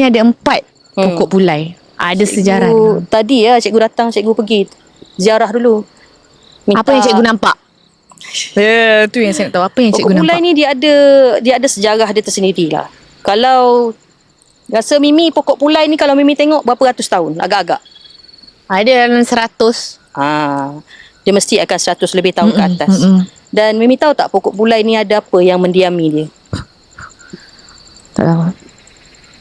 Ni ada empat Hmm. pokok pulai. Ada sejarah. Cikgu, tadi ya cikgu datang, cikgu pergi ziarah dulu. Apa yang cikgu nampak? Ya, tu yang saya nak tahu. Apa yang cikgu Pokok nampak? pulai ni dia ada dia ada sejarah dia tersendiri lah. Kalau rasa Mimi pokok pulai ni kalau Mimi tengok berapa ratus tahun agak-agak. Ada dalam seratus. Ha, dia mesti akan 100 lebih tahun ke Mm-mm, atas. mm-mm. Dan Mimi tahu tak pokok pulai ni ada apa yang mendiami dia? Tak tahu.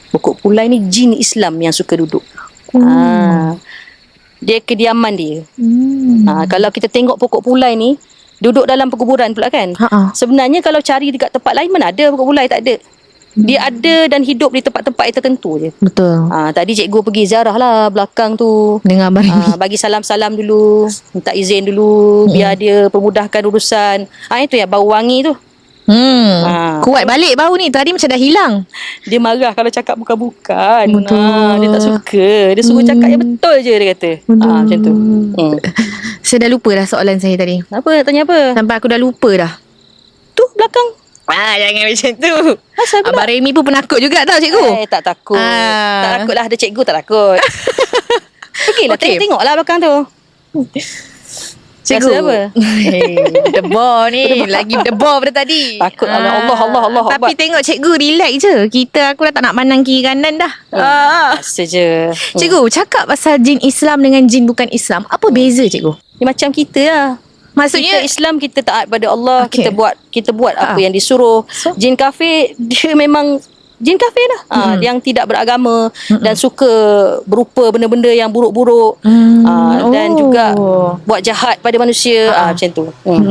Pokok pulai ni jin Islam yang suka duduk. Hmm. Ha, dia kediaman dia. Hmm. Ha, kalau kita tengok pokok pulai ni duduk dalam perkuburan pula kan? Ha-ha. Sebenarnya kalau cari dekat tempat lain mana ada pokok pulai tak ada. Dia ada dan hidup di tempat-tempat yang tertentu je. Betul. Ha, tadi cikgu pergi ziarah lah belakang tu. Dengar abang. Ha, bagi salam-salam dulu, minta izin dulu biar dia permudahkan urusan. Ha, itu ya bau wangi tu. Hmm. Ha. Kuat balik bau ni. Tadi macam dah hilang. Dia marah kalau cakap bukan-bukan. Betul. Ha, dia tak suka. Dia suruh cakap yang betul je dia kata. Ha, macam tu. Hmm. Saya dah lupa dah soalan saya tadi. Apa nak tanya apa? Sampai aku dah lupa dah. Tu belakang. Ah, jangan macam tu. Asal pula? Abang Remy pun penakut juga tau cikgu. Eh, tak takut. Ah. Tak takut lah. Ada cikgu tak takut. Pergilah Okey. okay. tengok lah belakang tu. Cikgu. Rasa apa? Hey, debor ni. Lagi debor pada tadi. Takut Allah, Allah, Allah, Allah Tapi Akbar. tengok cikgu relax je. Kita aku dah tak nak pandang kiri kanan dah. Hmm. Ah. Rasa je. Hmm. Cikgu, cakap pasal jin Islam dengan jin bukan Islam. Apa beza cikgu? Dia macam kita lah. Maksudnya kita Islam kita taat pada Allah, Okey. kita buat kita buat apa Ah. yang disuruh. So? Jin kafir dia memang jin kafir lah. Ah, yang tidak beragama dan suka berupa benda-benda yang buruk-buruk. Hmm, Ah, dan oh. juga buat jahat pada manusia. Ah, macam tu. Hmm.